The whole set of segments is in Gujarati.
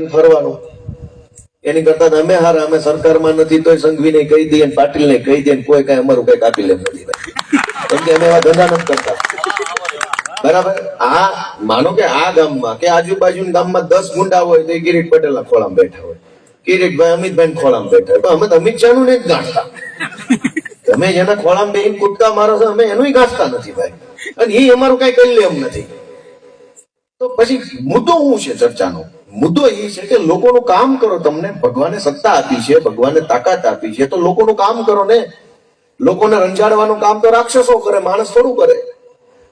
ફરવાનું એની કરતા અમે હાર, અમે સરકારમાં નથી, તોય સંઘવીને કહી દઈએ ને પાટીલને કહી દઈએ કોઈ કઈ અમારું કઈ કાપી લે નથી. કેમ કે અમે એવા ધંધા નથી કરતા. બરાબર? આ, માનો કે આ ગામમાં, કે આજુબાજુ ગામમાં દસ ગુંડા હોય તો કિરીટ પટેલના ખોળામાં બેઠા હોય. કિરીટભાઈ અમિતભાઈ ખોળામાં બેઠા હોય. અમે અમિત શાહનું જ ગાંઠતા. તમે જેના ખોળામાં બેહીને કૂદકા મારો છો, અમે એનું ગાંઠતા નથી ભાઈ. અને એ અમારું કઈ કરી લે એમ નથી. તો પછી મુદ્દો શું છે ચર્ચાનો? મુદ્દો એ છે કે લોકોનું કામ કરો તમને ભગવાને સત્તા આપી છે ભગવાને તાકાત આપી છે તો લોકોનું કામ કરો ને. લોકોને રંજાડવાનું કામ તો રાક્ષસો કરે માણસ થોડું કરે.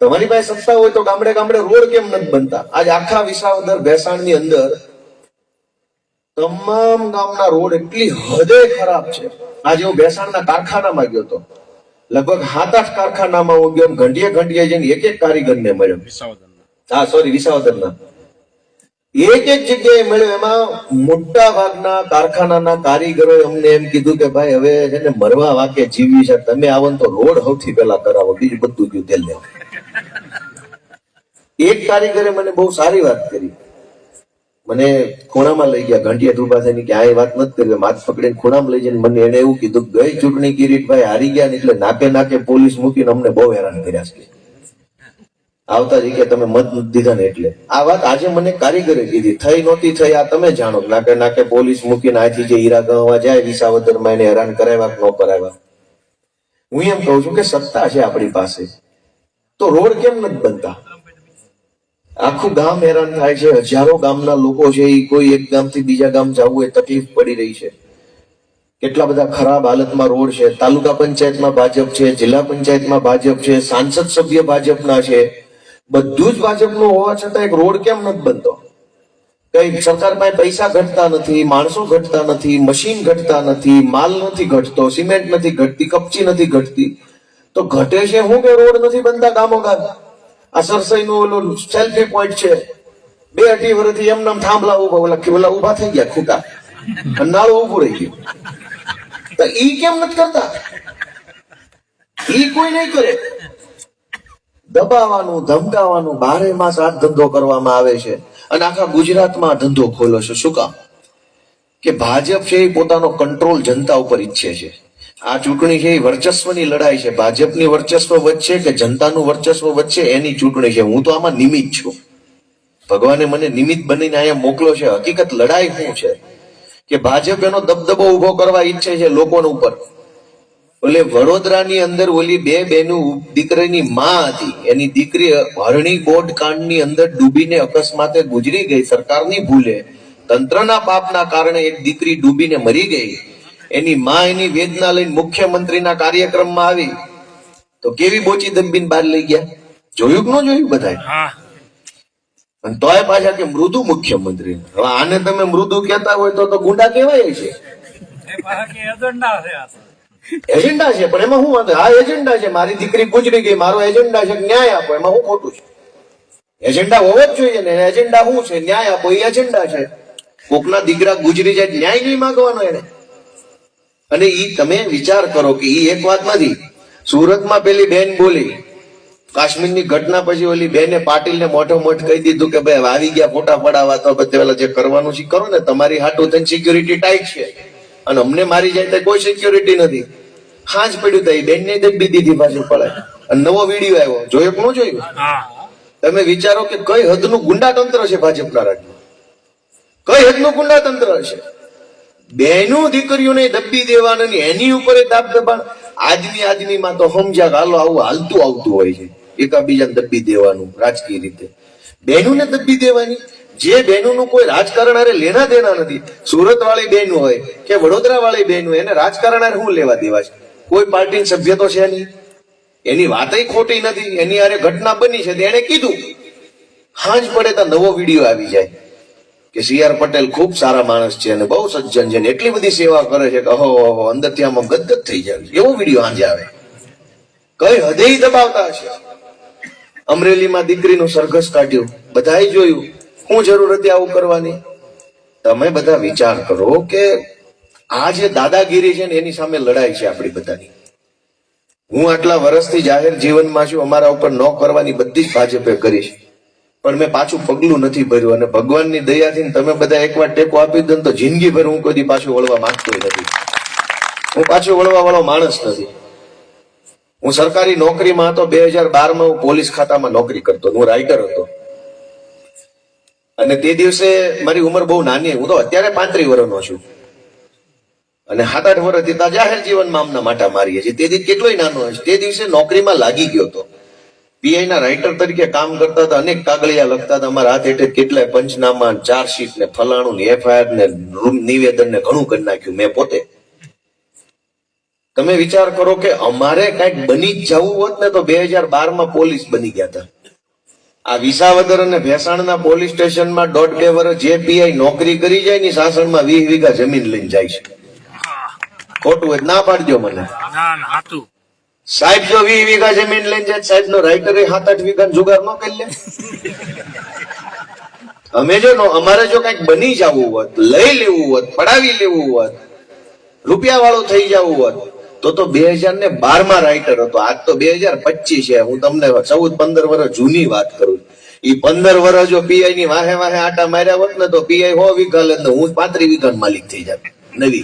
તમારી પાસે સત્તા હોય તો ગામડે ગામડે રોડ કેમ નથી બનતા? આજ આખા વિસાવદર ભેસાણની અંદર તમામ ગામના રોડ એટલી હદે ખરાબ છે. આજે હું ભેસાણના કારખાનામાં ગયો હતો. લગભગ સાત આઠ કારખાનામાં હું ગયો ઘંટીએ ઘંટીએ જઈને એક એક કારીગરને મળ્યો. હા સોરી વિસાવદરના. એક એક જગ્યાએ મળ્યો એમાં મોટા ભાગના કારખાનાના કારીગરો અમને એમ કીધું કે ભાઈ, હવે છે મરવા વાકે જીવી છે, તમે આવો તો રોડ સૌથી પહેલા કરાવો, બીજું બધું ગયું તેલ લેવા. એક કારીગરે મને બહુ સારી વાત કરી. મને ખૂણામાં લઈ ગયા ઘંટિયા ઊભા થઈને કે આ વાત નથી કરી, માથ પકડીને ખૂણામાં લઈ જઈને મને એને એવું કીધું ગઈ ચૂંટણી કિરીટભાઈ હારી ગયા એટલે નાકે નાકે પોલીસ મૂકીને અમને બહુ હેરાન કર્યા છે. આવતા જ કે તમે મત દીધા ને એટલે. આ વાત આજે મને કારીગરે કીધી. થઈ નહોતી, થઈ આ તમે જાણો. નાકે નાકે પોલીસ મૂકીને આથી જે હીરા ગણવા જાય, વિસાવદરમાં એને હેરાન કરાવ્યા ન કરાવ્યા. હું એમ કહું છું કે સત્તા છે આપણી પાસે. તો રોડ કેમ નથી બનતા? આખું ગામ હેરાન થાય છે. હજારો ગામના લોકો છે એ કોઈ એક ગામથી બીજા ગામ જવું એ તકલીફ પડી રહી છે. કેટલા બધા ખરાબ હાલતમાં રોડ છે. તાલુકા પંચાયતમાં ભાજપ છે, જિલ્લા પંચાયતમાં ભાજપ છે, સાંસદ સભ્ય ભાજપના છે. બધું જ ભાજપનું હોવા છતાં એક રોડ કેમ નથી બનતો? કઈ સરકાર પાસે પૈસા ઘટતા નથી, માણસો ઘટતા નથી, મશીન ઘટતા નથી, માલ નથી ઘટતો, સિમેન્ટ નથી ઘટતી, કપચી નથી ઘટતી. તો ઘટે છે શું કે રોડ નથી બનતા ગામો ગામ આ સરસઈ નું ઓલું સેલ્ફી પોઈન્ટ છે. બે અઢી વર્ષથી એમ નામ થાંભલા ઊભા ઓલા ઓલા ઊભા થઈ ગયા ખૂટા. નાળું ઉભું રહી ગયું. તો ઈ કેમ નથી કરતા? ઈ કોઈ નહીં કરે. દબાવવાનું, ધમકાવવાનું બારે માસ આ ધંધો કરવામાં આવે છે અને આખા ગુજરાતમાં ધંધો ખોલો છે. શું કામ? કે ભાજપ છે એ પોતાનો કંટ્રોલ જનતા ઉપર ઈચ્છે છે. આ ચૂંટણી છે એ વર્ચસ્વની લડાઈ છે. ભાજપની વર્ચસ્વ વચ્ચે કે જનતાનું વર્ચસ્વ વચ્ચે એની ચૂંટણી છે. હું તો આમાં નિમિત્ત છું. ભગવાને મને નિમિત્ત બનીને અહીંયા મોકલો છે. હકીકત લડાઈ શું છે? કે ભાજપ એનો દબદબો ઊભો કરવા ઈચ્છે છે લોકોના ઉપર. ઓલે વડોદરાની અંદર ઓલી બે બેનું દીકરીની માં હતી. એની દીકરી હરણી બોટ કાંડની અંદર ડૂબીને અકસ્માતે ગુજરી ગઈ સરકારની ભૂલે. તંત્રના પાપના કારણે એક દીકરી ડૂબીને મરી ગઈ. એની માં એની વેદના લઈને મુખ્યમંત્રીના કાર્યક્રમમાં આવી. તો કેવી બોચી દંબીન બહાર લઈ ગયા? જોયું કે ન જોયું બધાય અને તોય પાછા કે મૃદુ મુખ્યમંત્રી. હવે આને તમે મૃદુ કહેતા હોય તો તો ગુંડા કહેવાય છે. એજન્ડા છે, પણ એમાં શું વાંધો? આ એજન્ડા છે, મારી દીકરી ગુજરી ગઈ, મારો એજન્ડા છે, ન્યાય આપો, એમાં હું ખોટું છે? એજન્ડા હોવો જ જોઈએ ને, એજન્ડા શું છે? ન્યાય આપો, એ એજન્ડા છે. કોકના દીકરા ગુજરી જાય, ન્યાય નહીં માંગવાનો એને. અને ઈ તમે વિચાર કરો કે ઈ એક વાત નથી. સુરતમાં પેલી બેન બોલી, કાશ્મીરની ઘટના પછી ઓલી બેને પાટીલને મોટો મોઠ કહી દીધું કે ભાઈ આવી ગયા ફોટા પડાવવા, તો બધે પેલા જે કરવાનું છે કરો ને, તમારી હાટું થઈને સિક્યુરિટી ટાઈટ છે. અને અમને મારી જાય તો કોઈ સિક્યોરિટી નથી. હાજ પડ્યું તો બેન ને દબી દીધી પાછું પડે. અને નવો વીડિયો આવ્યો. જોયો કે ન જોયું? તમે વિચારો કે કઈ હદનું ગુંડાતંત્ર છે ભાજપના રાજ્યમાં કઈ હદનું ગુંડાતંત્ર છે? બેનું દીકરીઓને દબી દેવાના એની ઉપર દાબ દબાણ. આજની આજનીમાં તો સમજ્યા હાલો આવું હાલતું આવતું હોય છે. એકાબીજાને દબી દેવાનું રાજકીય રીતે. બહેનોને દબી દેવાની. જે બહેનોનું કોઈ રાજકારણ અરે લેના દેના નથી. સુરત વાળી બહેન હોય કે વડોદરા વાળી બહેન હોય, એને રાજકારણ અરે શું લેવા દેવા છે? કોઈ પાર્ટી સભ્ય તો છે નહીં. એની વાતય ખોટી નથી. એની અરે ઘટના બની છે. એને કીધું, હાંજ પડે તો નવો વીડિયો આવી જાય. કે સી આર પટેલ ખૂબ સારા માણસ છે અને બહુ સજ્જન છે એટલી બધી સેવા કરે છે કે અહો અહો અંદરથી આમ ગદગદ થઈ જાય. એવો વીડિયો હાજે આવે. કઈ હદે દબાવતા હશે? અમરેલીમાં દીકરીનું સરઘસ કાઢ્યું. બધાએ જોયું. શું જરૂર હતી આવું કરવાની? તમે બધા વિચાર કરો કે આ જે દાદાગીરી છે ને, એની સામે લડાઈ છે આપણી બધાની. હું આટલા વર્ષથી જાહેર જીવનમાં છું, અમારા ઉપર ન કરવાની બધી જ ભાજપે કરી છે. પણ મેં પાછું પગલું નથી ભર્યું અને ભગવાનની દયાથી તમે બધા એકવાર ટેકો આપી દો તો જિંદગીભર હું કદી પાછું વળવા માંગતો નથી. હું પાછું વળવા વાળો માણસ નથી. હું સરકારી નોકરીમાં હતો, બે હજાર બારમાં હું પોલીસ ખાતામાં નોકરી કરતો હું રાઇટર હતો. અને તે દિવસે મારી ઉંમર બહુ નાની, હું તો અત્યારે પાંત્રી વર્ષનો છું. અને સાત આઠ વર્ષ હતા જાહેર જીવનમાં આમના માટા મારીએ છીએ. તે દિવસ કેટલોય નાનો હશે તે દિવસે નોકરીમાં લાગી ગયો હતો. પીઆઈ ના રાઇટર તરીકે કામ કરતા હતા, અનેક કાગળિયા લખતા હતા. અમારા હાથ હેઠળ કેટલાય પંચનામા ચાર્જશીટ ને ફલાણું ને એફઆઈઆર ને રૂમ નિવેદન ને ઘણું કરી નાખ્યું મેં પોતે. તમે વિચાર કરો કે અમારે કંઈક બની જ જવું હોત ને તો બે હજાર બારમાં પોલીસ બની ગયા હતા. આ વિસાવદર અને ભેસાણના પોલીસ સ્ટેશનમાં દોઢ બે વર્ષ જે પીઆઈ નોકરી કરી જાય ની સાસણમાં વીસ વીઘા જમીન લઈને જાય છે. ખોટું હોય ના પાડજો મને. સાહેબ જો વીસ વીઘા જમીન લઈને જાય સાહેબ નો રાઇટર સાત આઠ વીઘા જુગાર ન કરી લે. અમે જો નો- અમારે જો કંઈક બની જવું હોત લઈ લેવું હોત પડાવી લેવું હોત રૂપિયા વાળું થઈ જવું હોત તો તો બે હજાર ને બારમાં રાઇટર હતો. આજ તો બે હજાર પચીસ છે. હું તમને ચૌદ પંદર વર્ષ જૂની વાત કરું. ઈ પંદર વર્ષ જો પીઆઈ ની વાહે વાહે આટા માર્યા હોત ને તો પીઆઈ હો વીઘા એટલે હું પાંત્રી વીઘા માલિક થઈ જાય નવી.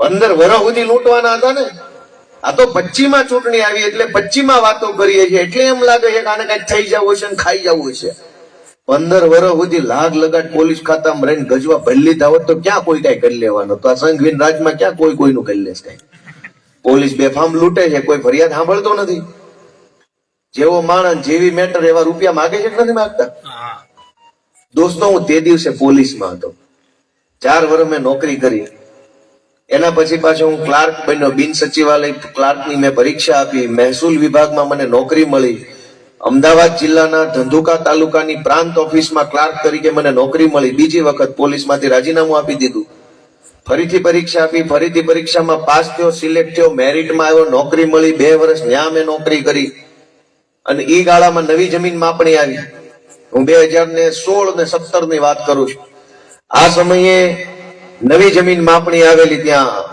પંદર વર્ષ સુધી લૂંટવાના હતા ને? આ તો પચ્ચીમાં ચૂંટણી આવી એટલે પચ્ચીમાં વાતો કરીએ છીએ. એટલે એમ લાગે છે કે આને કંઈક થઈ જવું છે ને ખાઈ જવું છે પંદર વર્ષ સુધી લાગ લગાટ પોલીસ ખાતામાં રહીને ગજવા ભરી લીધા તો ક્યાં કોઈ કઈ કરી લેવાનો? તો આ સંઘવીન રાજમાં ક્યાં કોઈ કોઈનું કરી લેશે કઈ? પોલીસ બેફામ લૂંટે છે, કોઈ ફરિયાદ સાંભળતો નથી. જેવો માણસ જેવી મેટર એવા રૂપિયા માગે છે કે નથી માગતા? દોસ્તો હું તે દિવસે પોલીસમાં હતો. ચાર વર્ષ મેં નોકરી કરી. એના પછી પાછો હું ક્લાર્ક બન્યો. બિન સચિવાલય ક્લાર્કની મેં પરીક્ષા આપી. મહેસૂલ વિભાગમાં મને નોકરી મળી. અમદાવાદ જિલ્લાના ધંધુકા તાલુકાની પ્રાંત ઓફિસમાં ક્લાર્ક તરીકે મને નોકરી મળી. બીજી વખત પોલીસમાંથી રાજીનામું આપી દીધું. ફરીથી પરીક્ષા આપી. ફરીથી પરીક્ષામાં પાસ થયો સિલેક્ટ થયો મેરિટમાં આવ્યો નોકરી મળી. બે વર્ષ ન્યા મેં નોકરી કરી. અને એ ગાળામાં નવી જમીન માપણી આવી. હું બે હજાર ને સોળ ને સત્તરની વાત કરું છું. આ સમયે નવી જમીન માપણી આવેલી ત્યાં,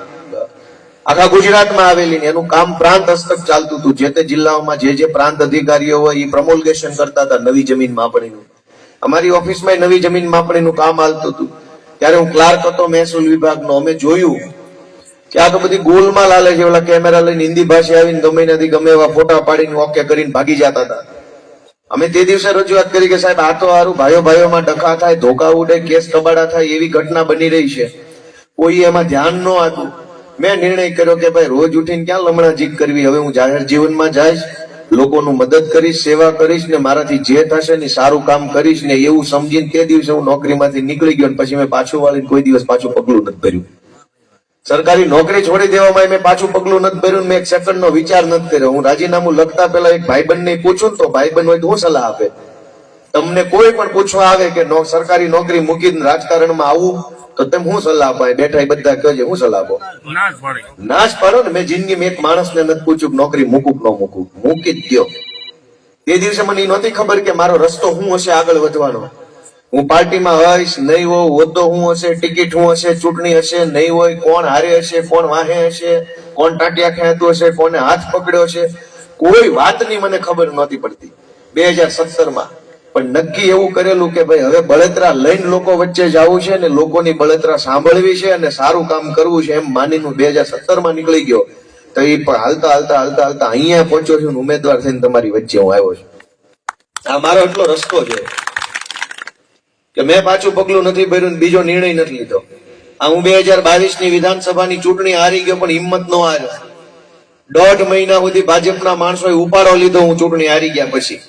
આખા ગુજરાતમાં આવેલી ને એનું કામ પ્રાંત હસ્તક ચાલતું હતું. જે તે જિલ્લાઓમાં જે જે પ્રાંત અધિકારીઓ હોય એ પ્રમોલગેશન કરતા હતા નવી જમીન માપણીનું. અમારી ઓફિસમાં નવી જમીન માપણીનું કામ હાલતું હતું. ત્યારે હું ક્લાર્ક હતો, મહેસૂલ વિભાગનો. અમે જોયું કે આ તો બધી ગોલમાં લાલે છે, ઓલા કેમેરા લઈને હિન્દી ભાષા આવીને ગમે નથી ગમે એવા ફોટા પાડીને ઓકે કરીને ભાગી જતા હતા. અમે તે દિવસે રજૂઆત કરી કે સાહેબ, આ તો સારું ભાઈઓ ભાઈઓમાં ડખા થાય, ધોકા ઉડે, કેસ કબાડા થાય, એવી ઘટના બની રહી છે. કોઈ એમાં ધ્યાન ન આપ્યું મેં નિર્ણય કર્યો કે ભાઈ, રોજ ઉઠીને ક્યાં લમણા જીત કરવી? હવે હું જાહેર જીવનમાં જઈશ, લોકોનું મદદ કરીશ, સેવા કરીશ ને મારાથી જે થશે ને સારું કામ કરીશ ને એવું સમજીને તે દિવસે હું નોકરીમાંથી નીકળી ગયો પછી મેં પાછું વાળીને કોઈ દિવસ પાછું પગલું નથી ભર્યું. સરકારી નોકરી છોડી દેવામાં મેં પાછું પગલું નથી ભર્યું મેં એક સેકન્ડ નો વિચાર નથી કર્યો. હું રાજીનામું લખતા પહેલા એક ભાઈબંધ ને પૂછું તો ભાઈબંધ હોય તો હું સલાહ આપે. તમને કોઈ પણ પૂછવા આવે કે સરકારી નોકરી મૂકીને રાજકારણમાં આવું તો તમે હું સલાહ અપાય બેઠા એ બધા કહેજે હું સલાહ આપો. ના જ પડે. ના જ પાડો ને મેં એક માણસને નથી પૂછ્યું નોકરી મૂકું ન મૂકું. મૂકી જ દો એ દિવસે મને નહોતી ખબર કે મારો રસ્તો હું હશે આગળ વધવાનો. હું પાર્ટીમાં હઈશ, નહીં હોઉં, હોદ્દો શું હશે, ટિકિટ શું હશે, ચૂંટણી હશે, નહીં હોય, કોણ હારે હશે, કોણ વાહે હશે, કોણ ટાંટિયા ખેંચતું હશે, કોને હાથ પકડ્યો છે, કોઈ વાતની મને ખબર નહોતી પડતી બે હજાર સત્તરમાં. પણ નક્કી એવું કરેલું કે ભાઈ હવે બળતરા લઈને લોકો વચ્ચે જવું છે ને લોકોની બળતરા સાંભળવી છે અને સારું કામ કરવું છે એમ માનીને બે હજાર સત્તરમાં નીકળી ગયો. તો એ પણ હાલતા હાલતા હાલતા હાલતા અહીંયા પહોંચ્યો છું ઉમેદવાર થઈને તમારી વચ્ચે હું આવ્યો છું. આ મારો એટલો રસ્તો છે. કે મેં પાછું પગલું નથી ભર્યું બીજો નિર્ણય નથી લીધો. આ હું બે હજાર બાવીસની વિધાનસભાની ચૂંટણી હારી ગયો પણ હિંમત નો હાર્યો. દોઢ મહિના સુધી ભાજપના માણસોએ ઉપાડો લીધો હું ચૂંટણી હારી ગયા પછી.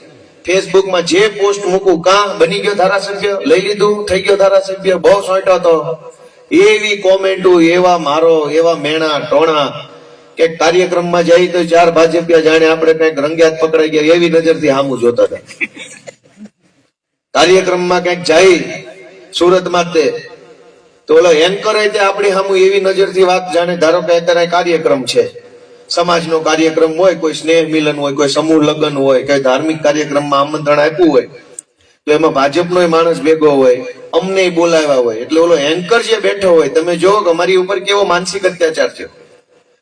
ફેસબુકમાં જે પોસ્ટ મૂકું, કા બની ગયો ધારાસભ્ય? લઈ લીધું? થઈ ગયો ધારાસભ્ય? બહુ સોંટો હતો એવી કોમેન્ટો, એવા મારો, એવા મેણા, ટોણા. કે કાર્યક્રમમાં જઈ તો ચાર ભાજપિયા જાણે આપણે કંઈક રંગ્યાત પકડાઈ ગયા, એવી નજરથી સામું જોતા હતા. કાર્યક્રમમાં કંઈક જાય, સુરતમાં તે, તો ઓલો એન્કર તે આપણી સામું એવી નજરથી વાત જાણે, ધારો કે અત્યારે કાર્યક્રમ છે. સમાજનો કાર્યક્રમ હોય, કોઈ સ્નેહ મિલન હોય, કોઈ સમૂહ લગ્ન હોય, કોઈ ધાર્મિક કાર્યક્રમમાં આમંત્રણ આપ્યું હોય, તો એમાં ભાજપનો માણસ ભેગો હોય, અમને બોલાવ્યા હોય. એટલે ઓલો એન્કર જે બેઠો હોય, તમે જોવો કે અમારી ઉપર કેવો માનસિક અત્યાચાર છે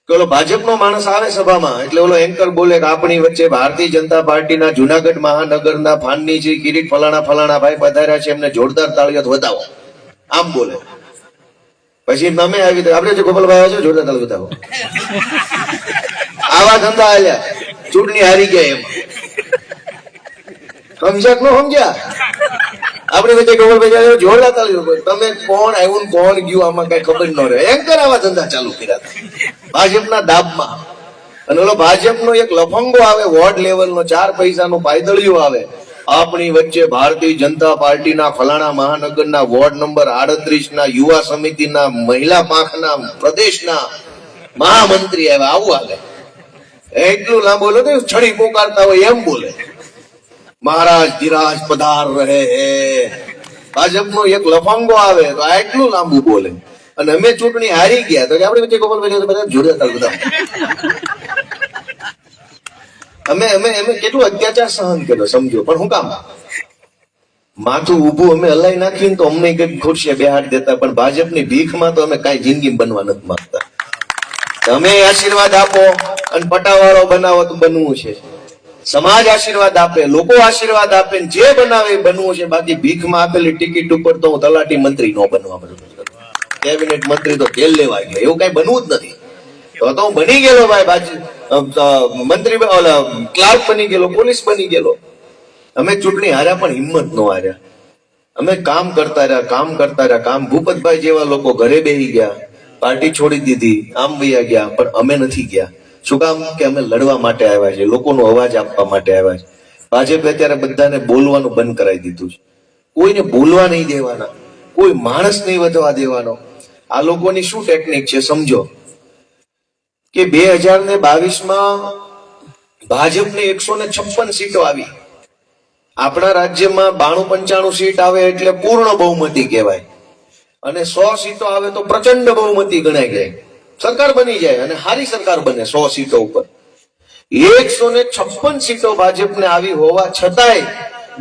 કે ઓલો ભાજપનો માણસ આવે સભામાં, એટલે ઓલો એન્કર બોલે આપણી વચ્ચે ભારતીય જનતા પાર્ટીના જુનાગઢ મહાનગરના ફાનની જે કિરીટ ફલાણા ફલાણા ભાઈ પધાર્યા છે, એમને જોરદાર તાળીઓ વધાવો આમ બોલે. પછી તમે આવી આપણે જે ગોપાલભાઈ આવ્યા જોરદાર તાળીઓ વધાવો આવા ધંધા હાલ્યા ચૂંટણી હારી ગયા એમ. સમજ્યા નો સમજ્યા? આપણી વચ્ચે ગોપાલભાઈ જોરદાર તાળીઓ તમે કોણ આવ્યું કોણ ગયું, આમાં કઈ ખબર ન રહે. એન્કર આવા ધંધા ચાલુ કર્યા. હતા. ભાજપના દાબમાં અને ઓલો ભાજપનો એક લફંગો આવે, વોર્ડ લેવલનો, ચાર પૈસાનો પાયદળિયો આવે. આપણી વચ્ચે ભારતીય જનતા પાર્ટીના ફલાણા મહાનગરના વોર્ડ નંબર આડત્રીસ ના યુવા સમિતિના મહિલા પાંખના પ્રદેશના મહામંત્રી આવ્યા, આવું આવે એટલું લાંબુ બોલો તો છડી પોકારતા હોય એમ બોલે. મહારાજ ધીરાજ પધાર રહે. હે ભાજપનો એક લફંગો આવે, તો આ એટલું લાંબુ બોલે. અને અમે ચૂંટણી હારી ગયા. તો આપણે વચ્ચે ગોપાલભાઈ બધા જોડે તાળ બધા. અમે અમે અમે કેટલું અત્યાચાર સહન કર્યો, સમજો. પણ હું કામ? માથું ઊભું અમે હલાઈ નાખીને તો અમને કંઈક ખુરશીએ બેહાડ દેતા. પણ ભાજપની ભીખમાં તો અમે કાંઈ જિંદગી બનવા નથી માંગતા. તમે આશીર્વાદ આપો અને પટાવાળો બનાવો તો બનવું છે. સમાજ આશીર્વાદ આપે, લોકો આશીર્વાદ આપે જે બનાવે એ બનવું છે. બાકી ભીખમાં આપેલી ટિકિટ ઉપર તો હું તલાટી મંત્રી નો બનવા બધું કેબિનેટ મંત્રી તો તેલ લેવા ગયા. એવું કઈ બનવું જ નથી. તો તો હું બની ગયેલો ભાઈ, બાજુ મંત્રી ક્લાર્ક બની ગયેલો, પોલીસ બની ગયેલો. અમે ચૂંટણી હાર્યા પણ હિંમત ન હાર્યા. અમે કામ કરતા રહ્યા, કામ કરતા રહ્યા. કામ ભૂપતભાઈ જેવા લોકો ઘરે બેસી ગયા. પાર્ટી છોડી દીધી, આમ વૈયા ગયા, પણ અમે નથી ગયા. શું કામ? કે અમે લડવા માટે આવ્યા છે લોકોનો અવાજ આપવા માટે આવ્યા છે ભાજપે અત્યારે બધાને બોલવાનું બંધ કરાવી દીધું છે. કોઈને બોલવા નહીં દેવાના. કોઈ માણસ નહીં વધવા દેવાનો. આ લોકોની શું ટેકનિક છે સમજો? કે બે હજાર ને બાવીસમાં ભાજપને એકસો ને છપ્પન સીટો આવી. આપણા રાજ્યમાં બાણું પંચાણું સીટ આવે એટલે પૂર્ણ બહુમતી કહેવાય. અને સો સીટો આવે તો પ્રચંડ બહુમતી ગણાય જાય સરકાર બની જાય અને સારી સરકાર બને સો સીટો ઉપર. એકસો ને છપ્પન સીટો ભાજપને આવી હોવા છતાંય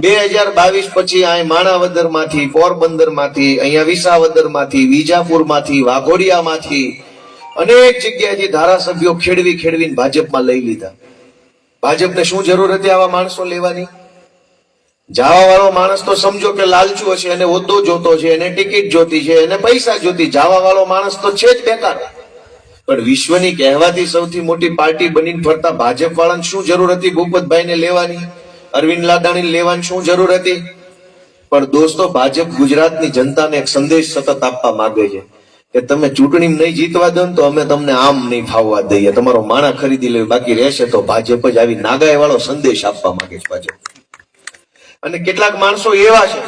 બે હજાર બાવીસ પછી અહીં માણાવદરમાંથી પોરબંદરમાંથી અહીંયા વિસાવદરમાંથી વિજાપુરમાંથી વાઘોડિયા માંથી અનેક જગ્યાએથી ધારાસભ્યો ખેડવી ખેડવીને ભાજપમાં લઈ લીધા. ભાજપને શું જરૂર હતી આવા માણસો લેવાની? જાવા વાળો માણસ તો સમજો કે લાલચુ હશે, એને હોદ્દો જોતો છે, એને ટિકિટ જોતી છે, એને પૈસા જોતી. જાવા વાળો માણસ તો છે જ બેકાર. પણ વિશ્વની કહેવાતી સૌથી મોટી પાર્ટી બનીને ફરતા ભાજપ વાળાને શું જરૂર હતી ભૂપતભાઈને લેવાની? અરવિંદ લાડાણી લેવાની શું જરૂર હતી? પણ દોસ્તો, ભાજપ ગુજરાતની જનતાને એક સંદેશ સતત આપવા માંગે છે કે તમે ચૂંટણી નહીં જીતવા દો તો અમે તમને આમ નહીં ફાવવા દઈએ. તમારો માણા ખરીદી લે બાકી રહેશે તો ભાજપ જ આવી નાગાય વાળો સંદેશ આપવા માંગે છે ભાજપ. અને કેટલાક માણસો એવા છે,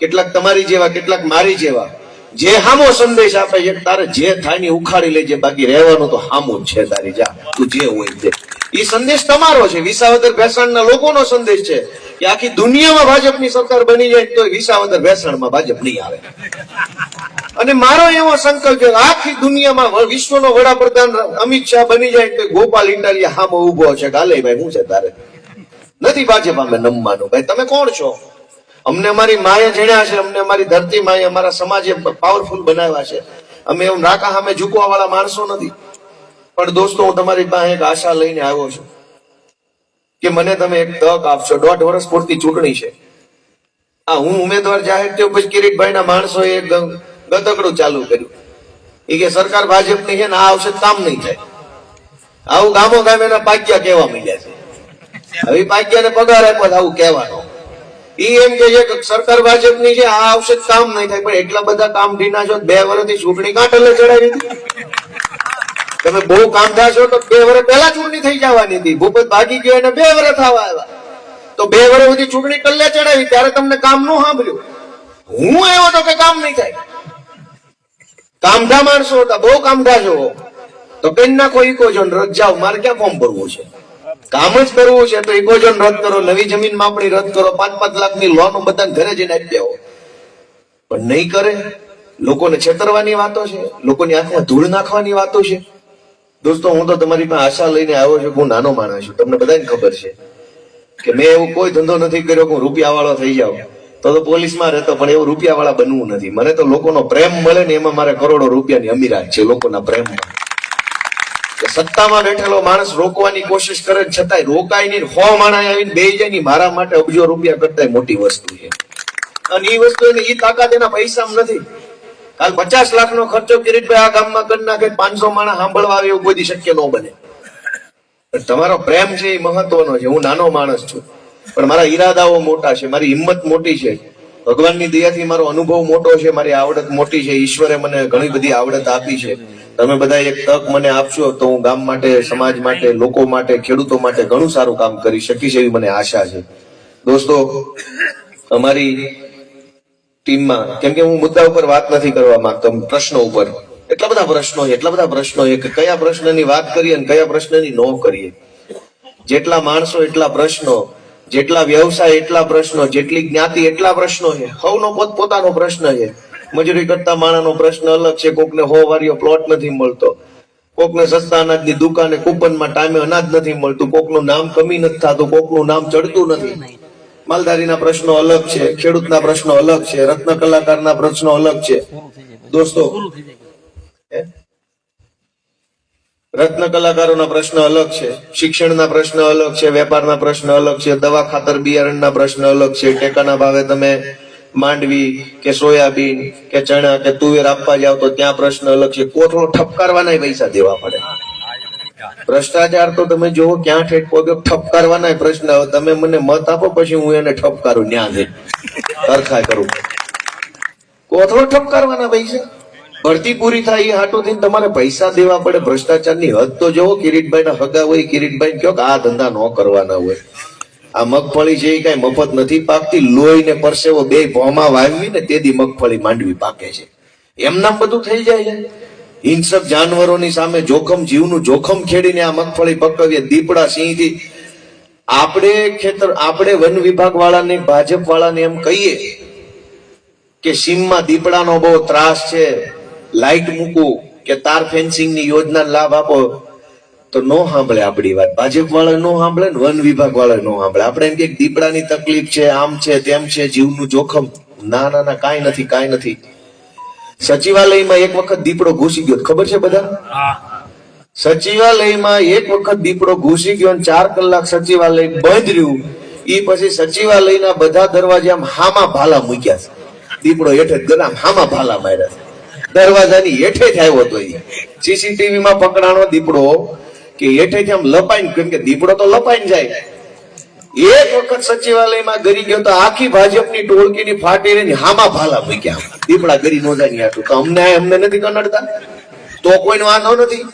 કેટલાક તમારી જેવા, કેટલાક મારી જેવા, જે હામો સંદેશ આપે છે તારે જે થાય ને ઉખાડી લેજે, બાકી રહેવાનું તો હામો જ છે તારી, જા, તું જે હોય તે. એ સંદેશ તમારો છે. વિસાવદર ભેસાણના લોકોનો સંદેશ છે કે આખી દુનિયામાં ભાજપની સરકાર બની જાય તો વિસાવદર ભેસાણમાં ભાજપ નહીં આવે. અને મારો એવો સંકલ્પ છે આખી દુનિયામાં વિશ્વનો વડાપ્રધાન અમિત શાહ બની જાય તો ગોપાલ ઇન્ડાલિયા હામો ઊભો છે. કાલે ભાઈ, હું છે તારે? નથી ભાજપ અમે નમવાનું. ભાઈ, તમે કોણ છો? અમને અમારી માએ જણ્યા છે. અમને અમારી ધરતી માએ અમારા સમાજે પાવરફુલ બનાવ્યા છે. અમે એમ નાકા સામે ઝૂકવા વાળા માણસો નથી. પણ દોસ્તો, હું તમારી પાસે એક આશા લઈને આવ્યો છું કે મને તમે એક તક આપશો. દોઢ વર્ષ પૂરતી ચૂંટણી છે. આ હું ઉમેદવાર જાહેર થયો, પછી કિરીટભાઈ ના માણસો એ ગતકડું ચાલુ કર્યું. એ કે સરકાર ભાજપની છે ને આ આવશે કામ નહીં થાય. આવું ગામો ગામે પાક્યા કહેવા માંડ્યા છે. હવે પાક્યાને પગાર આપ્યો આવું કહેવાનો. ઈ એમ કે છે કે સરકાર ભાજપની છે, આ આવશે કામ નહીં થાય. પણ એટલા બધા કામ ઢીના છો બે વર્ષથી ચૂંટણી કાંઠલે ચડાવી હતી તમે બહુ કામ છો તો બે વર્ષ પહેલા ચૂંટણી થઈ જવાની હતી. ભૂપત ભાગી ગયો અને બે વર્ષ થવા આવ્યા. તો બે વર્ષ સુધી ચૂંટણી કલ્લે ચડાવી ત્યારે તમને કામનું સાંભળ્યું. હું આવ્યો તો કે કામ નહીં થાય. કામધા માણસો હતા, બહુ કામધા છો. તો કઈ નાખો ઇકોઝોન રદ જાઓ. મારે ક્યાં ફોર્મ ભરવું છે? કામ જ કરવું છે, તો ઇકોઝોન રદ કરો, નવી જમીન માપણી રદ કરો પાંચ પાંચ લાખની લોન બધા ઘરે જઈને આપી આવો પણ નહીં કરે. લોકોને છેતરવાની વાતો છે, લોકોની આંખમાં ધૂળ નાખવાની વાતો છે. દોસ્તો, હું તો તમારી પાસે આશા લઈને આવ્યો છું હું નાનો માણસ છું. તમને બધાને ખબર છે કે મેં એવો કોઈ ધંધો નથી કર્યો કે હું રૂપિયા વાળો થઈ જાઉં. તો તો પોલીસમાં રહેતો, પણ એવું રૂપિયા વાળા બનવું નથી. મને તો લોકોનો પ્રેમ મળે ને એમાં મારે કરોડો રૂપિયાની અમીરાત છે, લોકોના પ્રેમ સત્તામાં બેઠેલો માણસ રોકવાની કોશિશ કરે છતાંય રોકાય નહીં હો માણા આવીને બે જાય નહીં મારા માટે અબજો રૂપિયા કરતા મોટી વસ્તુ છે. અને એ વસ્તુ એને એ તાકાત એના પૈસામાં નથી. કાલ પચાસ લાખ નો ખર્ચો કિરીટભાઈ આ ગામમાં કરી નાખે, પાંચસો માણસ સાંભળવા આવે એવું કોઈ શક્ય ન બને. તમારો પ્રેમ છે એ મહત્વનો છે. હું નાનો માણસ છું. પણ મારા ઈરાદાઓ મોટા છે. મારી હિંમત મોટી છે. ભગવાનની દયાથી મારો અનુભવ મોટો છે. મારી આવડત મોટી છે. ઈશ્વરે મને ઘણી બધી આવડત આપી છે. તમે બધા એક તક મને આપશો તો હું ગામ માટે, સમાજ માટે, લોકો માટે, ખેડૂતો માટે ઘણું સારું કામ કરી શકીશ એવી મને આશા છે. દોસ્તો, અમારી ટીમમાં. કેમ કે હું મુદ્દા ઉપર વાત નથી કરવા માંગતો પ્રશ્નો ઉપર. એટલા બધા પ્રશ્નો, એટલા બધા પ્રશ્નો કે કયા પ્રશ્નની વાત કરીએ અને કયા પ્રશ્નની ન કરીએ. જેટલા માણસો એટલા પ્રશ્નો, જેટલા વ્યવસાય એટલા પ્રશ્નો, જેટલી જ્ઞાતિ એટલા પ્રશ્નો છે. સૌનો પોતપોતાનો પ્રશ્ન છે. મજૂરી કરતા માણાનો પ્રશ્ન અલગ છે. કોકને હો વારીઓ પ્લોટ નથી મળતો. કોકને સસ્તા અનાજની દુકાને કૂપનમાં ટાઈમે અનાજ નથી મળતું. કોકનું નામ કમી નથી થતું. કોકનું નામ ચડતું નથી. માલધારીના પ્રશ્નો અલગ છે, ખેડૂતના પ્રશ્નો અલગ છે, રત્ન કલાકારના પ્રશ્નો અલગ છે. દોસ્તો રત્ન કલાકારોના પ્રશ્ન અલગ છે, શિક્ષણના પ્રશ્ન અલગ છે, વેપારના પ્રશ્ન અલગ છે, દવા ખાતર બિયારણના પ્રશ્ન અલગ છે. ટેકાના ભાવે તમે માંડવી કે સોયાબીન કે ચણા કે તુવેર આપવા જાવ તો ત્યાં પ્રશ્ન અલગ છે. કોથળો ઠપકારવાના પૈસા દેવા પડે. ભ્રષ્ટાચાર. તો તમે જોવો ક્યાં ઠેઠ પગે ઠપકારવાના પ્રશ્ન તમે મને મત આપો પછી હું એને ઠપકારું, ન્યા જઈ તરખા કરું. કોથળો ઠપકારવાના પૈસા? ભરતી પૂરી થાય એ હાટું થઈને તમારે પૈસા દેવા પડે ભ્રષ્ટાચારની હદ તો જોવો કિરીટભાઈ ના હગા હોય કિરીટભાઈ કયો આ ધંધા ન કરવાના હોય. આ મગફળી છે એ કઈ મફત નથી પાકતી લોહી ને પરસેવો બે ભોમાં વાવી ને તેથી મગફળી માંડવી પાકે છે. એમનામ બધું થઈ જાય છે. હિંસક જાનવરોની સામે જોખમ જીવનું જોખમ ખેડીને આ મગફળી પકવીએ દીપડા સિંહથી આપણે ખેતર આપણે વન વિભાગ વાળાને ભાજપ વાળાને એમ કહીએ કે સીમમાં દીપડાનો બહુ ત્રાસ છે લાઇટ મૂકવું કે તાર ફેન્સિંગની યોજના લાભ આપો તો નો સાંભળે આપણી વાત ભાજપ વાળા નો સાંભળે ને વન વિભાગ વાળા નો સાંભળે આપણે એમ કે દીપડાની તકલીફ છે આમ છે તેમ છે જીવનું જોખમ ના ના ના કાંઈ નથી કાંઈ નથી સચિવાલયમાં એક વખત દીપડો ઘૂસી ગયો. ખબર છે બધા? સચિવાલયમાં એક વખત દીપડો ઘૂસી ગયો ચાર કલાક સચિવાલય બંધ રહ્યું. એ પછી સચિવાલયના બધા દરવાજા હામા ભાલા મૂક્યા છે. દીપડો હેઠે જ ગયો હામા ભાલા માર્યા છે. દરવાજાની હેઠે જ આવ્યો હતો એ સીસીટીવી માં પકડાણો દીપડો કે હેઠે આમ લપાઈને કેમ કે દીપડો તો લપાઈને જાય. એક વખત સચિવાલયમાં ગરી ગયો તો આખી ભાજપની ટોળકીની ફાટી રહીને હામા ભાલા મૂક્યા દીપડા ગરી નોંધાની આટલું તો. અમને અમને નથી કનડતા તો કોઈનો વાંધો નથી.